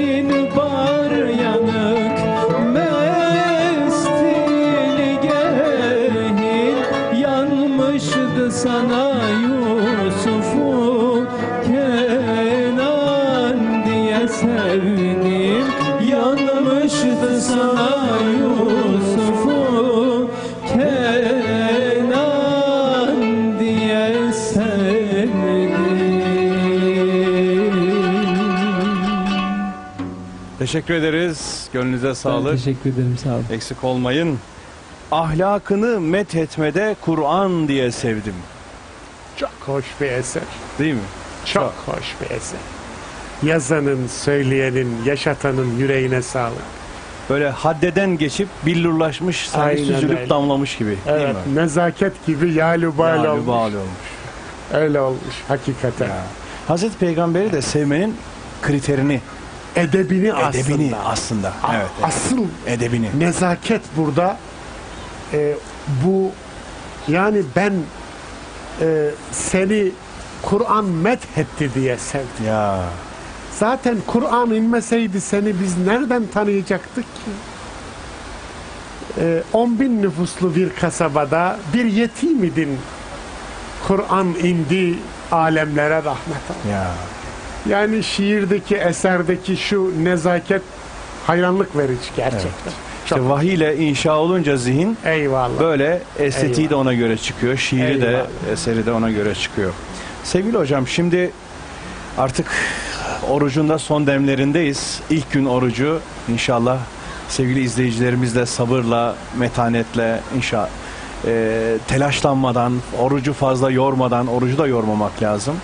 senin bar yanık mestil gehil sana Teşekkür ederiz. Gönlünüze Ben sağlık. teşekkür ederim sağ olun. Eksik olmayın. Ahlakını met etmede Kur'an diye sevdim. Çok hoş bir eser. Değil mi? Çok hoş bir eser. Yazanın, söyleyenin, yaşatanın yüreğine sağlık. Böyle haddeden geçip billurlaşmış, sanki süzülüp öyle. damlamış gibi. Evet, Değil mi? nezaket gibi yalubal olmuş. olmuş. Öyle olmuş hakikaten. Ya. Hazreti Peygamberi de sevmenin kriterini, Edebini aslında. edebini aslında. A- Evet, evet. Asıl edebini. nezaket burada e, bu yani ben e, seni Kur'an methetti diye sevdim. Ya Zaten Kur'an inmeseydi seni biz nereden tanıyacaktık ki? Ee, 10 bin nüfuslu bir kasabada bir yetim idin. Kur'an indi alemlere rahmet ya. Yani şiirdeki, eserdeki şu nezaket hayranlık verici gerçekten. İşte vahiy ile inşa olunca zihin Eyvallah. böyle estetiği de Eyvallah. ona göre çıkıyor. Şiiri de Eyvallah. eseri de ona göre çıkıyor. Sevgili hocam şimdi artık orucun da son demlerindeyiz. İlk gün orucu inşallah sevgili izleyicilerimizle sabırla, metanetle inşallah telaşlanmadan, orucu fazla yormadan, orucu da yormamak lazım.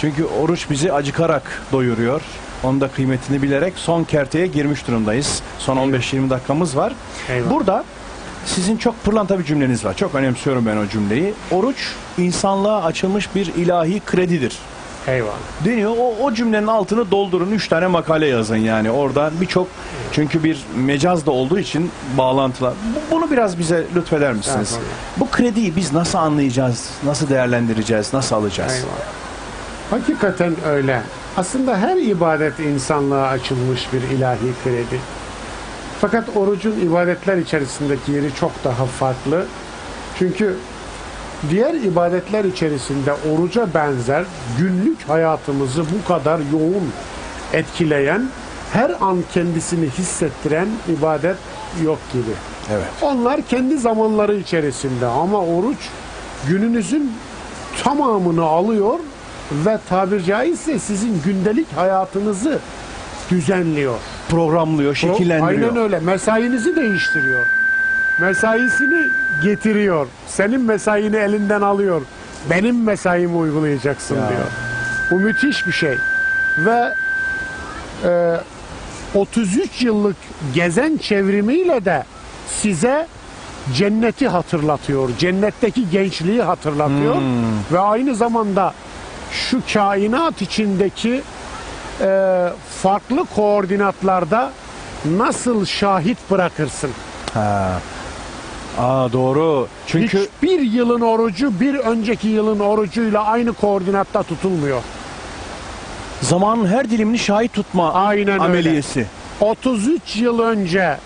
Çünkü oruç bizi acıkarak doyuruyor. Onun da kıymetini bilerek son kerteye girmiş durumdayız. Son 15-20 dakikamız var. Eyvallah. Burada sizin çok pırlanta bir cümleniz var. Çok önemsiyorum ben o cümleyi. Oruç insanlığa açılmış bir ilahi kredidir. Eyvallah. Deniyor. O, o cümlenin altını doldurun. Üç tane makale yazın yani. Orada birçok çünkü bir mecaz da olduğu için bağlantılar. Bu- Bunu biraz bize lütfeder misiniz? Eyvallah. Bu krediyi biz nasıl anlayacağız? Nasıl değerlendireceğiz? Nasıl alacağız? Eyvallah. Hakikaten öyle. Aslında her ibadet insanlığa açılmış bir ilahi kredi. Fakat orucun ibadetler içerisindeki yeri çok daha farklı. Çünkü diğer ibadetler içerisinde oruca benzer günlük hayatımızı bu kadar yoğun etkileyen, her an kendisini hissettiren ibadet yok gibi. Evet. Onlar kendi zamanları içerisinde ama oruç gününüzün tamamını alıyor ve tabir caizse sizin gündelik hayatınızı düzenliyor. Programlıyor, şekillendiriyor. Aynen öyle. Mesainizi değiştiriyor. Mesaisini getiriyor. Senin mesaini elinden alıyor. Benim mesaimi uygulayacaksın Ya. diyor. Bu müthiş bir şey. Ve e, 33 yıllık gezen çevrimiyle de size cenneti hatırlatıyor. Cennetteki gençliği hatırlatıyor. Ve aynı zamanda şu kainat içindeki e, farklı koordinatlarda nasıl şahit bırakırsın? Ha. Aa doğru. Çünkü Hiçbir yılın orucu bir önceki yılın orucuyla aynı koordinatta tutulmuyor. zamanın her dilimini şahit tutma Aynen öyle. ameliyesi. 33 yıl önce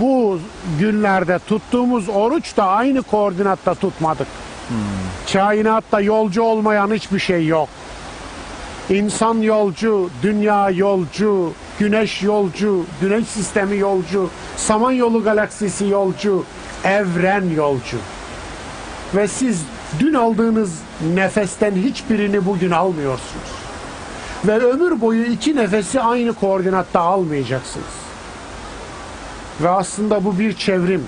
bu günlerde tuttuğumuz oruç da aynı koordinatta tutmadık. Kainatta yolcu olmayan hiçbir şey yok. İnsan yolcu, dünya yolcu, güneş yolcu, güneş sistemi yolcu, samanyolu galaksisi yolcu, evren yolcu. Ve siz dün aldığınız nefesten hiçbirini bugün almıyorsunuz. Ve ömür boyu iki nefesi aynı koordinatta almayacaksınız. Ve aslında bu bir çevrim.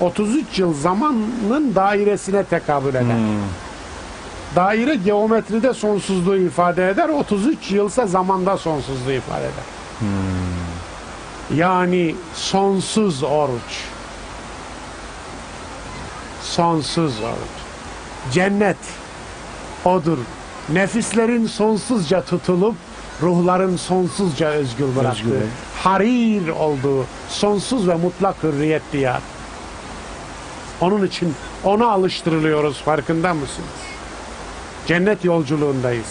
33 yıl zamanın dairesine tekabül eder. Daire geometride sonsuzluğu ifade eder. 33 yılsa zamanda sonsuzluğu ifade eder. Yani sonsuz oruç. Sonsuz oruç. Cennet odur. Nefislerin sonsuzca tutulup ruhların sonsuzca özgür bıraktığı, Özgür. harir olduğu sonsuz ve mutlak hürriyet diyar. Onun için ona alıştırılıyoruz farkında mısınız? Cennet yolculuğundayız.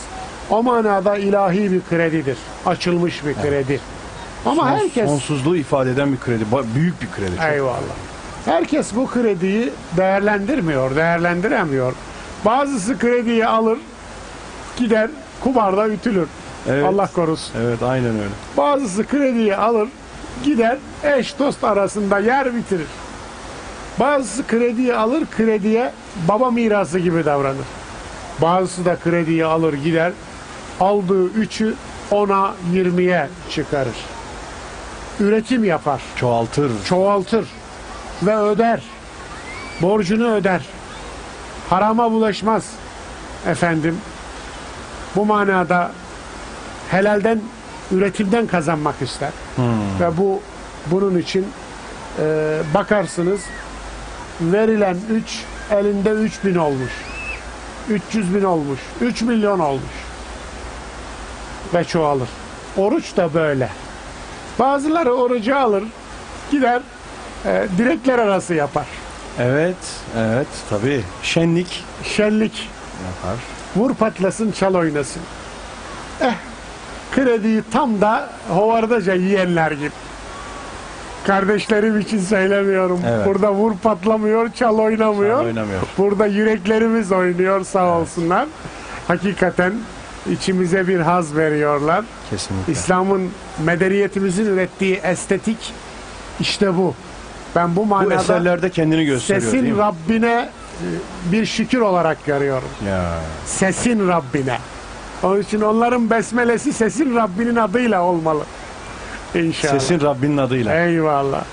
O manada ilahi bir kredidir. Açılmış bir kredi. Ama Son- herkes Sonsuzluğu ifade eden bir kredi. Büyük bir kredi. Çok. Eyvallah. Herkes bu krediyi değerlendirmiyor, değerlendiremiyor. Bazısı krediyi alır, gider kumarda ütülür. Evet. Allah korusun. Evet aynen öyle. Bazısı krediyi alır, gider eş dost arasında yer bitirir. Bazısı krediyi alır, krediye baba mirası gibi davranır. Bazısı da krediyi alır, gider aldığı üçü ona 20'ye çıkarır. Üretim yapar Çoğaltır. çoğaltır ve öder. Borcunu öder. Harama bulaşmaz. Efendim bu manada helalden üretimden kazanmak ister. Ve bu bunun için e, bakarsınız verilen 3 elinde 3000 olmuş. 300 bin olmuş. 3 milyon olmuş. Ve çoğalır. Oruç da böyle. Bazıları orucu alır, gider e, direkler arası yapar. Evet, evet tabii. Şenlik Şenlik, yapar. vur patlasın, çal oynasın. Eh, krediyi tam da hovardaca yiyenler gibi. Kardeşlerim için söylemiyorum. Evet. Burada vur patlamıyor, çal oynamıyor. Çal oynamıyor. Burada yüreklerimiz oynuyor sağ olsunlar. Hakikaten içimize bir haz veriyorlar. Kesinlikle. İslam'ın medeniyetimizin ürettiği estetik işte bu. Ben bu Bu manada eserlerde kendini gösteriyor sesin? Rabbine e, bir şükür olarak görüyorum. Ya. Sesin Rabbine. Onun için onların besmelesi sesin Rabbinin adıyla olmalı. İnşallah. Sesin Rabbinin adıyla. Eyvallah.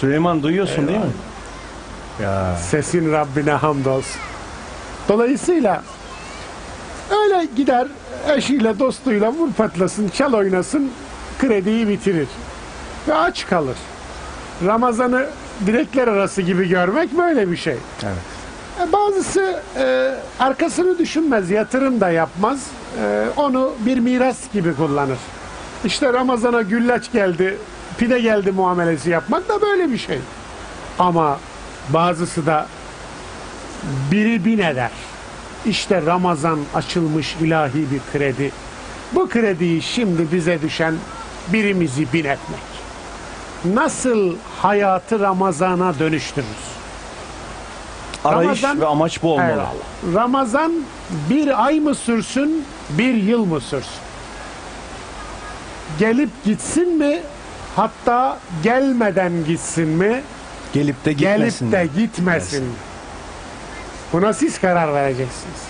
Süleyman duyuyorsun değil mi? Ya. Sesin Rabbine hamdolsun. Dolayısıyla öyle gider eşiyle dostuyla vur patlasın, çal oynasın, krediyi bitirir. Ve aç kalır. Ramazan'ı direkler arası gibi görmek böyle bir şey. Evet. E, Bazısı e, arkasını düşünmez, yatırım da yapmaz. E, onu bir miras gibi kullanır. İşte Ramazan'a güllaç geldi, pide geldi muamelesi yapmak da böyle bir şey. Ama bazısı da biri bin eder. İşte Ramazan açılmış ilahi bir kredi. Bu krediyi şimdi bize düşen birimizi bin etmek. Nasıl hayatı Ramazan'a dönüştürürüz? Arayış Ramazan- ve amaç bu olmalı. Eyvallah. Ramazan bir ay mı sürsün, bir yıl mı sürsün? Gelip gitsin mi? Hatta gelmeden gitsin mi? Gelip de gitmesin. Gelip de gitmesin. mi? Buna siz karar vereceksiniz.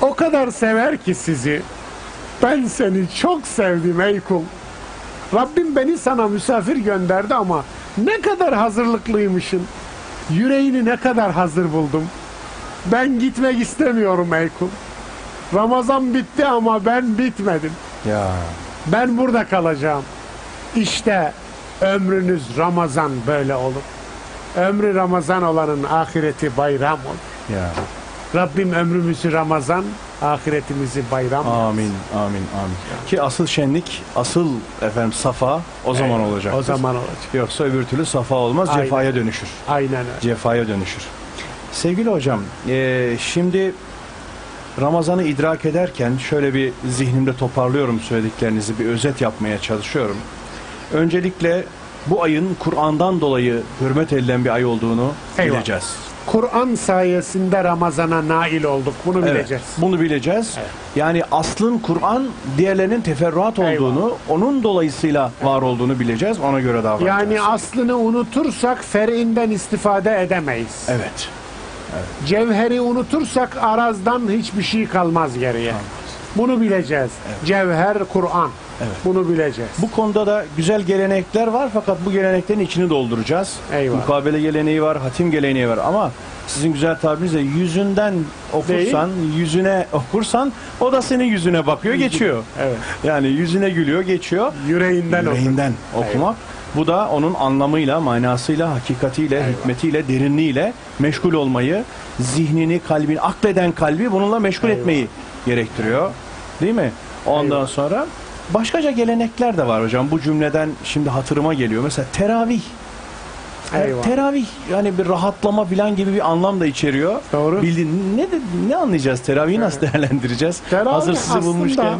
O kadar sever ki sizi. Ben seni çok sevdim ey kul. Rabbim beni sana misafir gönderdi ama ne kadar hazırlıklıymışsın. Yüreğini ne kadar hazır buldum. Ben gitmek istemiyorum ey kul. Ramazan bitti ama ben bitmedim. Ya. Ben burada kalacağım. İşte ömrünüz Ramazan böyle olur. Ömrü Ramazan olanın ahireti bayram olur. Ya. Rabbim ömrümüzü Ramazan, ahiretimizi bayram. Amin, amin, amin. Ki asıl şenlik, asıl efendim safa o zaman Evet, olacak. O zaman olacak. Yoksa öbür türlü safa olmaz, Aynen. cefaya dönüşür. Aynen öyle. Cefaya dönüşür. Sevgili hocam, eee, şimdi Ramazan'ı idrak ederken şöyle bir zihnimde toparlıyorum söylediklerinizi, bir özet yapmaya çalışıyorum. Öncelikle bu ayın Kur'an'dan dolayı hürmet edilen bir ay olduğunu Eyvallah. bileceğiz. Kur'an sayesinde Ramazan'a nail olduk. Bunu Evet, bileceğiz. bunu bileceğiz. Evet. Yani aslın Kur'an, diğerlerinin teferruat olduğunu, onun dolayısıyla var olduğunu bileceğiz. Ona göre davranacağız. Yani aslını unutursak ferinden istifade edemeyiz. evet. Cevheri unutursak arazdan hiçbir şey kalmaz geriye. Bunu bileceğiz. Cevher Kur'an. Evet. Bunu bileceğiz. Bu konuda da güzel gelenekler var fakat bu geleneklerin içini dolduracağız. Eyvallah. Mukabele geleneği var, hatim geleneği var ama sizin güzel tabirinizle yüzünden okursan, yüzüne okursan o da senin yüzüne bakıyor, geçiyor. Evet. Yani yüzüne gülüyor, geçiyor. Yüreğinden. Yüreğinden okumak. Bu da onun anlamıyla, manasıyla, hakikatiyle, hikmetiyle, derinliğiyle meşgul olmayı, zihnini, kalbini, akleden kalbi bununla meşgul Eyvallah. etmeyi gerektiriyor. Değil mi? Ondan Eyvallah. sonra başkaca gelenekler de var hocam. Bu cümleden şimdi hatırıma geliyor. Mesela teravih. Eyvallah. Teravih yani bir rahatlama falan gibi bir anlam da içeriyor. Doğru. Bildiğin ne ne anlayacağız? Teravihi nasıl değerlendireceğiz? Teravih Hazır sizi bulmuşken.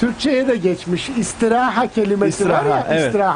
Türkçe'ye de geçmiş istiraha kelimesi var İstiraha, ya evet. istiraha